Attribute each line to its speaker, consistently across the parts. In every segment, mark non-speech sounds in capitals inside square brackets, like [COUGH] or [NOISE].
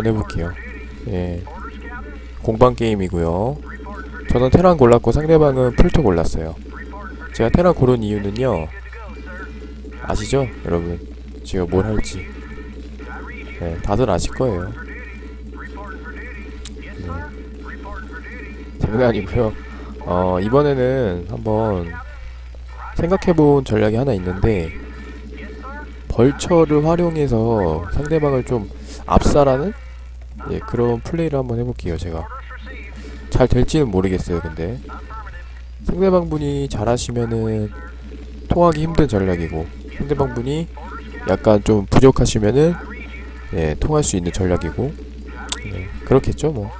Speaker 1: 한번 해볼게요. 예. 공방 게임이고요. 저는 테란 골랐고 상대방은 풀토 골랐어요. 제가 테란 고른 이유는요. 아시죠? 여러분. 제가 뭘 할지. 네, 다들 아실 거예요. 네. 장난이고요. 어, 이번에는 한번 생각해본 전략이 하나 있는데 벌처를 활용해서 상대방을 좀 압살하는 예, 그런 플레이를 한번 해볼게요. 제가 잘 될지는 모르겠어요. 근데 상대방 분이 잘하시면은 통하기 힘든 전략이고 상대방 분이 약간 좀 부족하시면은 예, 통할 수 있는 전략이고 예, 그렇겠죠 뭐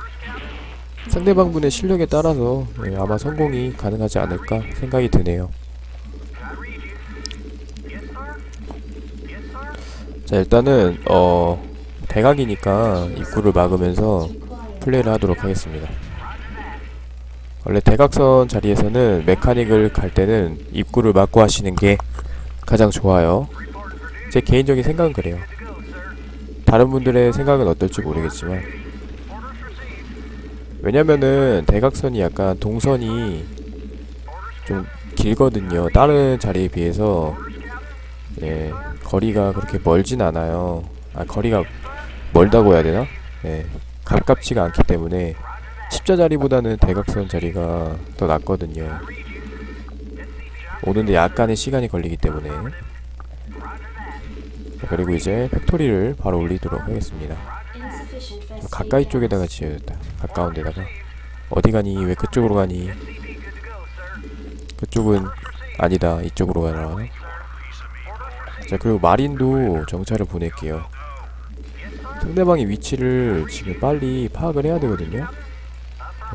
Speaker 1: 상대방 분의 실력에 따라서 예, 아마 성공이 가능하지 않을까 생각이 드네요. 자 일단은 어 대각이니까 입구를 막으면서 플레이를 하도록 하겠습니다. 원래 대각선 자리에서는 메카닉을 갈 때는 입구를 막고 하시는 게 가장 좋아요. 제 개인적인 생각은 그래요. 다른 분들의 생각은 어떨지 모르겠지만 왜냐면은 대각선이 약간 동선이 좀 길거든요. 다른 자리에 비해서 예 거리가 그렇게 멀진 않아요. 아 거리가 멀다고 해야 되나? 예 가깝지가 않기 때문에 십자 자리보다는 대각선 자리가 더 낫거든요. 오는데 약간의 시간이 걸리기 때문에 자, 그리고 이제 팩토리를 바로 올리도록 하겠습니다. 가까이 쪽에다가 지어졌다. 가까운 데다가 어디 가니? 왜 그쪽으로 가니? 그쪽은 아니다. 이쪽으로 가라. 자 그리고 마린도 정찰을 보낼게요. 상대방의 위치를 지금 빨리 파악을 해야 되거든요.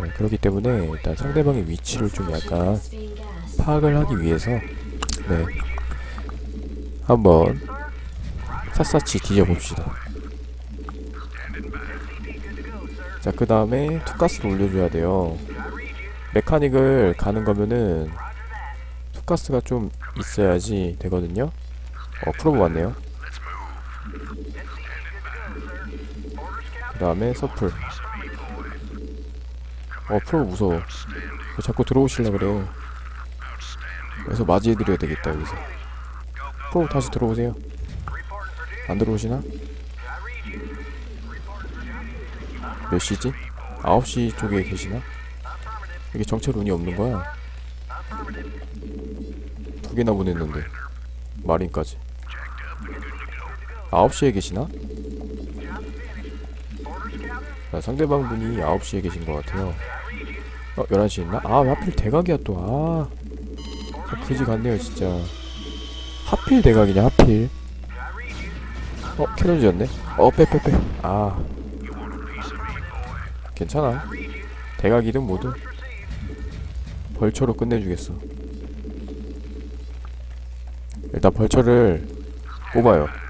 Speaker 1: 네, 그렇기 때문에 일단 상대방의 위치를 좀 약간 파악을 하기 위해서 네 한번 샅샅이 뒤져봅시다. 자, 그 다음에 투가스를 올려줘야 돼요. 메카닉을 가는 거면은 투가스가 좀 있어야지 되거든요. 어, 프로브 왔네요. 그 다음에 서플. 어, 프로브 무서워. 왜 자꾸 들어오실라 그래. 그래서 맞이해드려야 되겠다, 여기서. 프로브 다시 들어오세요. 안 들어오시나? 몇 시지? 9시 쪽에 계시나? 이게 정체 운이 없는 거야. 두 개나 보냈는데. 마린까지. 9시에 계시나? 자, 상대방 분이 9시에 계신 것 같아요. 어, 11시에 있나? 아, 왜 하필 대각이야 또. 아. 저 그지 같네요, 진짜. 하필 대각이냐, 하필. 어, 캐논 지었네? 어, 빼, 빼, 빼. 아. 괜찮아. 대각이든 뭐든 벌처로 끝내주겠어. 일단 벌처를 뽑아요.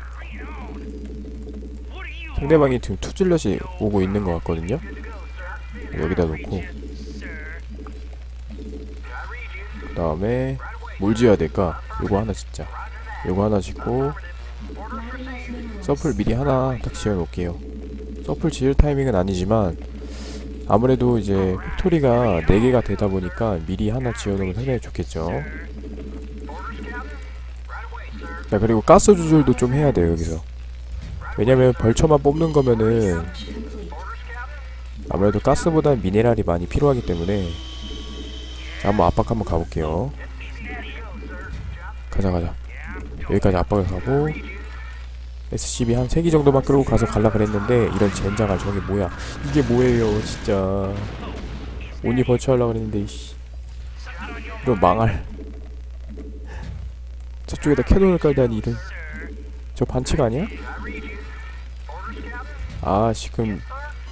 Speaker 1: 상대방이 지금 투질럿이 오고 있는 것 같거든요. 여기다 놓고 그 다음에 뭘 지어야 될까? 요거 하나 짓자. 요거 하나 짓고 서플 미리 하나 딱 지어 놓을게요. 서플 지을 타이밍은 아니지만 아무래도 이제 팩토리가 4개가 되다 보니까 미리 하나 지어 놓으면 상당히 좋겠죠. 자, 그리고 가스 조절도 좀 해야 돼요, 여기서. 왜냐면 벌처만 뽑는 거면은 아무래도 가스보다 미네랄이 많이 필요하기 때문에 자, 한번 압박 한번 가볼게요. 가자, 가자. 여기까지 압박을 가고 SCB 한 3기 정도만 끌고 가서 갈라 그랬는데 이런 젠장할 저게 뭐야 이게 뭐예요 진짜 온이 벌처하려고 그랬는데 이씨 이런 망할 저쪽에다 캐논을 깔다니 이런 저 반칙 아니야? 아 지금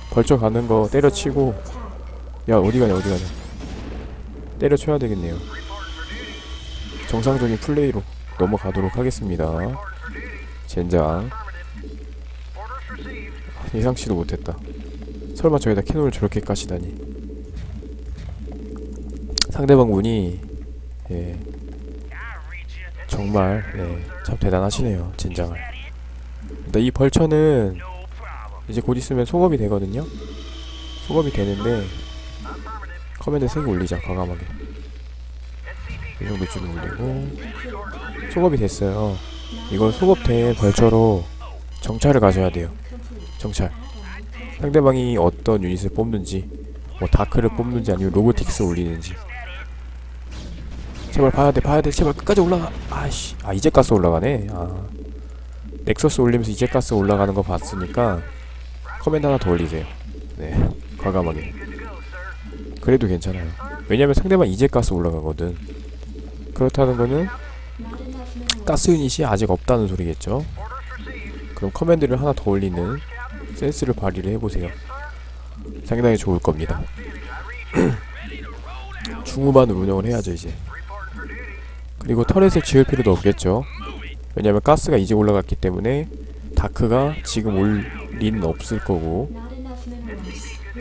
Speaker 1: 벌처 가는 거 때려치고. 야 어디 가냐 어디 가냐. 때려쳐야 되겠네요. 정상적인 플레이로 넘어가도록 하겠습니다. 젠장. 예상치도 못했다. 설마 저기다 캐논을 저렇게 까시다니. 상대방 분이 예. 정말 네, 참 대단하시네요 젠장을. 근데 이 벌처는 이제 곧 있으면 소급이 되거든요. 소급이 되는데 커맨드 3개 올리자 과감하게. 이 정도쯤 올리고 소급이 됐어요. 이걸 소급된 벌처로 정찰을 가져야 돼요. 정찰. 상대방이 어떤 유닛을 뽑는지, 뭐 다크를 뽑는지 아니면 로보틱스 올리는지. 제발 봐야 돼, 봐야 돼, 제발 끝까지 올라가. 아씨, 아 이제 가스 올라가네. 아 넥서스 올리면서 이제 가스 올라가는 거 봤으니까 커맨드 하나 더 올리세요. 네, 과감하게. 그래도 괜찮아요. 왜냐면 상대방 이제 가스 올라가거든. 그렇다는 거는 가스 유닛이 아직 없다는 소리겠죠. 그럼 커맨드를 하나 더 올리는 센스를 발휘를 해보세요. 상당히 좋을 겁니다. [CLEARS THROAT] 중후반으로 운영을 해야죠 이제. 그리고 터렛을 지을 필요도 없겠죠. 왜냐면 가스가 이제 올라갔기 때문에 다크가 지금 올 리는 없을 거고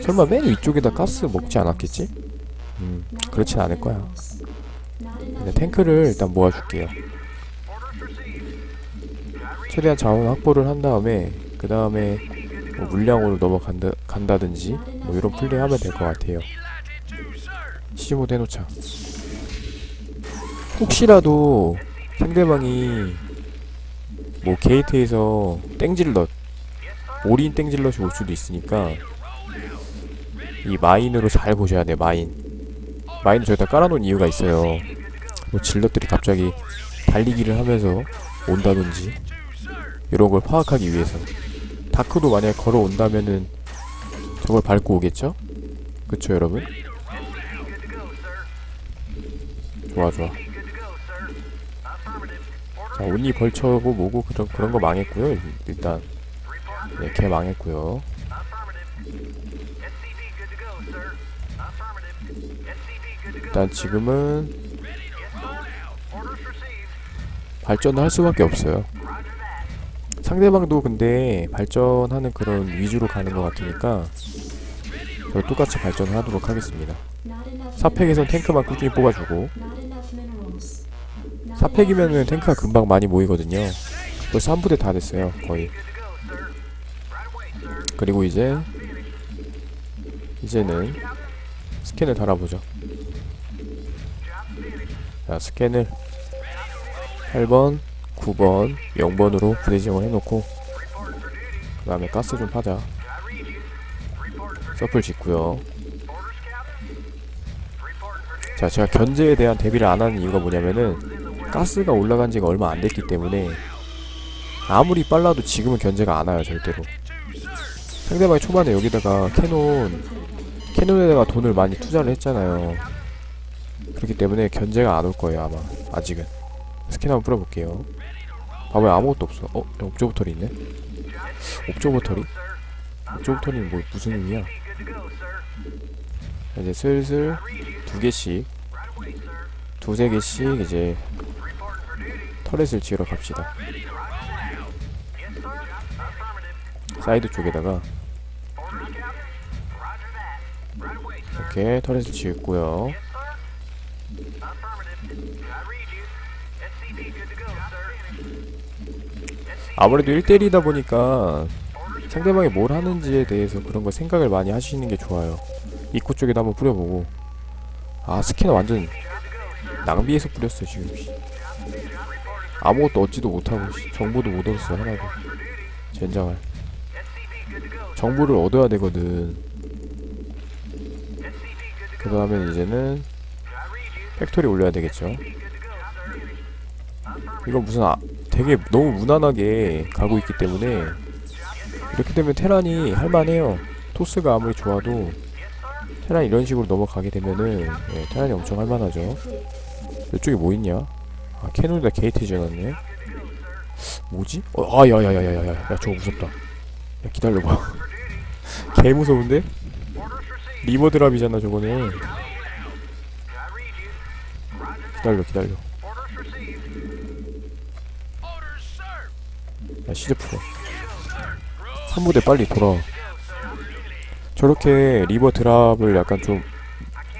Speaker 1: 설마 맨 위쪽에다 가스 먹지 않았겠지? 음 그렇진 않을 거야. 근데 탱크를 일단 모아줄게요. 최대한 자원 확보를 한 다음에 그 다음에 뭐 물량으로 넘어간다 간다든지 뭐 이런 플레이 하면 될 것 같아요. 시즈모드 해놓자. 혹시라도 상대방이 뭐 게이트에서 땡질럿 올인 땡질럿이 올 수도 있으니까 이 마인으로 잘 보셔야 돼요 마인. 마인을 저기다 깔아놓은 이유가 있어요. 뭐 질럿들이 갑자기 달리기를 하면서 온다든지 이런 걸 파악하기 위해서. 다크도 만약에 걸어온다면은 저걸 밟고 오겠죠? 그쵸 여러분? 좋아 좋아. 자 온리 벌처고 뭐고 그런 그런 거 망했고요 일단 네, 걔 망했고요. 일단 지금은 발전을 할 수밖에 없어요. 상대방도 근데 발전하는 그런 위주로 가는 것 같으니까 저 똑같이 발전을 하도록 하겠습니다. 사팩에선 탱크만 꾸준히 뽑아주고 사팩이면은 탱크가 금방 많이 모이거든요. 벌써 한 부대 다 됐어요 거의 그리고 이제 이제는 스캔을 달아보죠. 자 스캔을 8번 9번 0번으로 부대 지정을 해놓고 그 다음에 가스 좀 파자. 서플 짓고요. 자 제가 견제에 대한 대비를 안 하는 이유가 뭐냐면은 가스가 올라간 지가 얼마 안 됐기 때문에 아무리 빨라도 지금은 견제가 안 와요 절대로 상대방이 초반에 여기다가 캐논 캐논에다가 돈을 많이 투자를 했잖아요. 그렇기 때문에 견제가 안 올 거예요 아마. 아직은. 스캔 한번 뿌려볼게요. 봐봐요 아무것도 없어. 어? 야, 옵저 버터리 있네? 옵저 버터리? 옵저 버터리는 뭐 무슨 의미야? 자, 이제 슬슬 두 개씩 두세 개씩 이제 터렛을 지으러 갑시다. 사이드 쪽에다가 이렇게 터렛을 지었고요. 아무래도 1대1이다 보니까 상대방이 뭘 하는지에 대해서 그런 거 생각을 많이 하시는 게 좋아요. 입구 쪽에도 한번 뿌려보고. 아 스캐너 완전 낭비해서 뿌렸어 지금. 씨. 아무것도 얻지도 못하고 씨. 정보도 못 얻었어 하나도. 젠장할. 정보를 얻어야 되거든 그 다음에 이제는 팩토리 올려야 되겠죠? 이거 무슨 아, 되게 너무 무난하게 가고 있기 때문에 이렇게 되면 테란이 할만해요. 토스가 아무리 좋아도 테란이 이런 식으로 넘어가게 되면은 예, 테란이 엄청 할만하죠. 이쪽에 뭐 있냐? 아 캐논에다 게이트 지어놨네. 뭐지? 어, 아 야야야야야야 야 저거 무섭다. 야 기다려봐. [LAUGHS] 개 무서운데? 리버 드랍이잖아 저거는. 기다려 기다려. 야 시즈 풀어. 한 부대 빨리 돌아. 저렇게 리버 드랍을 약간 좀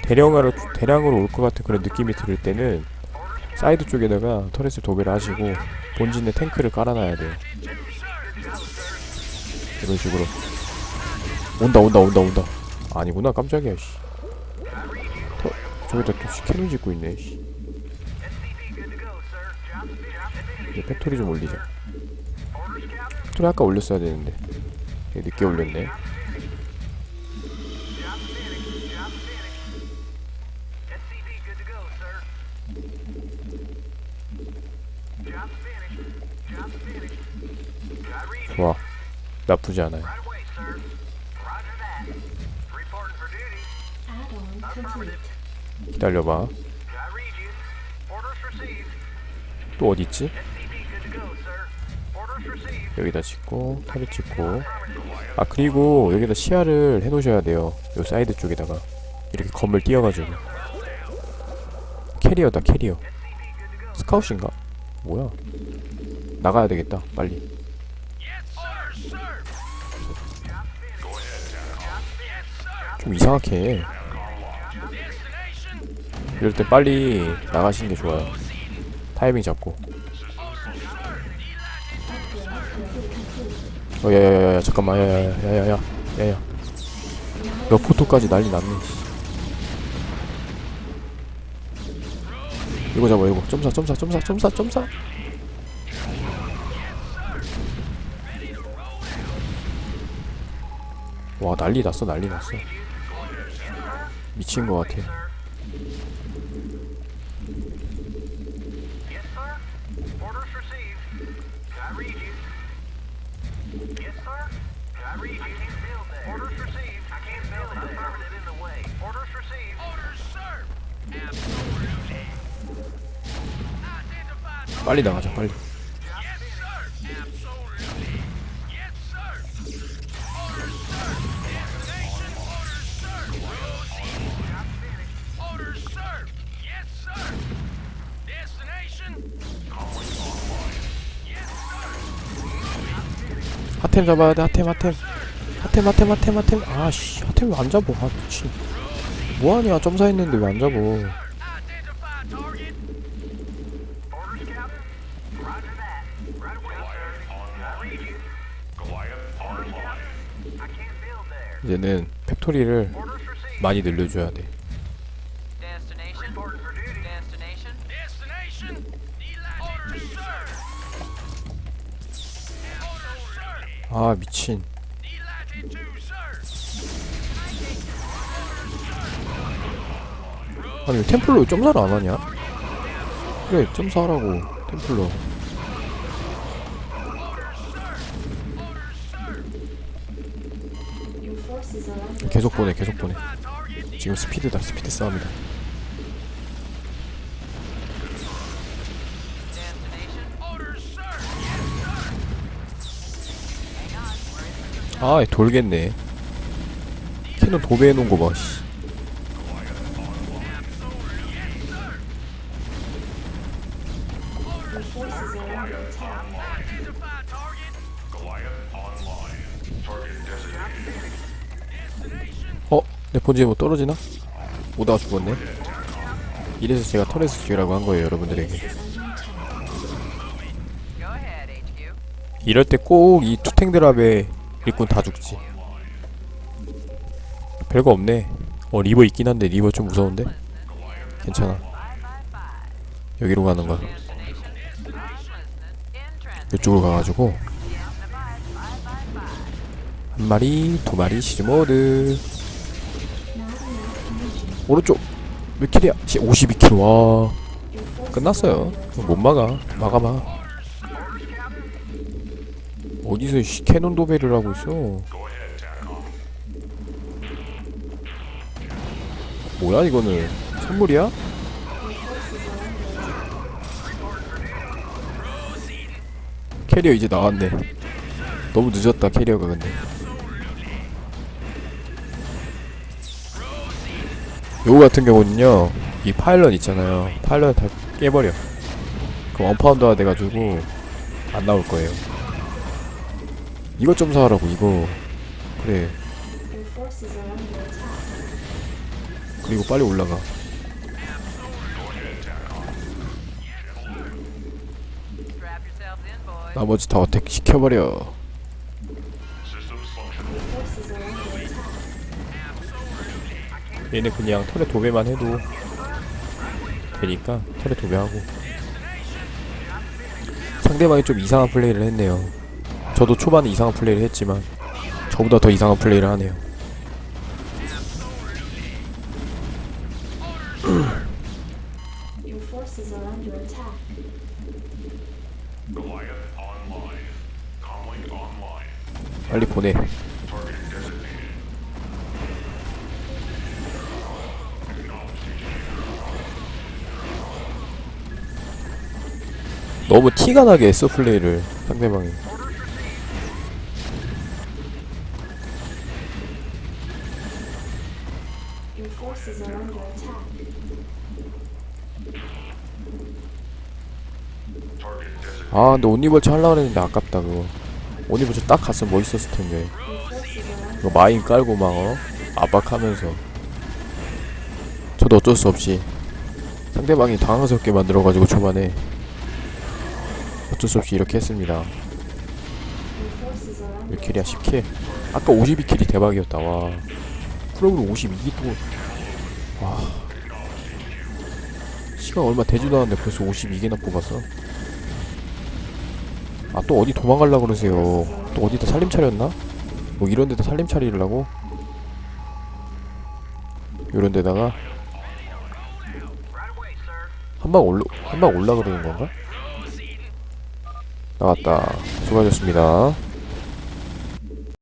Speaker 1: 대량으로 대량으로 올 것 같은 그런 느낌이 들 때는 사이드 쪽에다가 터렛을 도배를 하시고 본진에 탱크를 깔아놔야 돼요 이런 식으로. 온다 온다 온다 온다 아니구나 깜짝이야 씨. 터, 저기다 또 씨, 캐논 짓고 있네 씨. 이제 팩토리 좀 올리자. 팩토리 아까 올렸어야 되는데. 늦게 올렸네. 좋아. 나쁘지 않아요 기다려봐. 또 어디 있지? 여기다 짓고 탑을 짓고. 아 그리고 여기다 시야를 해놓으셔야 돼요. 요 사이드 쪽에다가. 이렇게 건물 띄어가지고. 캐리어다 캐리어. 스카웃인가? 뭐야? 나가야 되겠다 빨리. 좀 이상하게. 해 이럴 때 빨리 나가시는 게 좋아요. 타이밍 잡고. 어 야 야 야 야 잠깐만. 야 야 야 야 야 야 야야. 너 포토까지 난리 났네 씨. 이거 잡아 이거. 점사 점사 점사 점사 점사. 와 난리 났어 난리 났어. 미친 것 같아 빨리 나가자 빨리 핫템 잡아야 돼 핫템 핫템 핫템 핫템 핫템 핫템 아씨 핫템 왜 안 잡어 아 미친 뭐하냐 점사 했는데 왜 안 잡어. 이제는 팩토리를. 많이 늘려줘야 돼 아 미친. 아니 왜 템플러 왜 점사를 안 하냐? 그래 점사하라고 템플러. 계속 보내 계속 보내. 지금 스피드다 스피드 싸움이다 아 돌겠네 캐논 도배해놓은 거 봐 씨. 어? 내 본지에 뭐 떨어지나? 오다가 죽었네 이래서 제가 터렛을 지으라고 한 거예요 여러분들에게. 이럴 때 꼭 이 투탱 드랍에 일꾼 다 죽지. 별거 없네. 어 리버 있긴 한데 리버 좀 무서운데? 괜찮아. 여기로 가는 거야. 이쪽으로 가가지고. 한 마리 두 마리 시즈모드. 오른쪽. 몇 킬이야? 52킬. 와. 끝났어요. 못 막아. 막아봐 어디서 씨 캐논 도배를 하고 있어? 뭐야 이거는? 선물이야? 캐리어 이제 나왔네. 너무 늦었다 캐리어가 근데. 요거 같은 경우는요 이 파일럿 있잖아요. 파일럿 다 깨버려. 그럼 원파운드가 돼가지고 안 나올 거예요 이것 좀 사라고 이거 그래. 그리고 빨리 올라가. 나머지 다 어택 시켜버려. 얘는 그냥 털에 도배만 해도 되니까 털에 도배하고 상대방이 좀 이상한 플레이를 했네요 저도 초반에 이상한 플레이를 했지만 저보다 더 이상한 플레이를 하네요. 빨리 보내. 너무 티가 나게 했어 플레이를 상대방이
Speaker 2: forces are under attack.
Speaker 1: 아 근데 온리벌츠 하려고 했는데 아깝다 그거. 온리벌츠 딱 갔으면 멋있었을 텐데. 이거 마인 깔고 막 어? 압박하면서. 저도 어쩔 수 없이. 상대방이 당황스럽게 만들어가지고 초반에. 어쩔 수 없이 이렇게 했습니다.
Speaker 2: under
Speaker 1: 1킬이야? 10킬. 아까 52킬이 대박이었다 와. 프로그램 52기 또 와 시간 얼마 되지도 않았는데 벌써 52개나 뽑았어 아 또 어디 도망갈라 그러세요 또 어디다 살림 차렸나? 뭐 이런 데다 살림 차리려고? 요런 데다가
Speaker 3: Right away, sir.
Speaker 1: 한방 올라 한 방 올라 그러는 건가? 나왔다 수고하셨습니다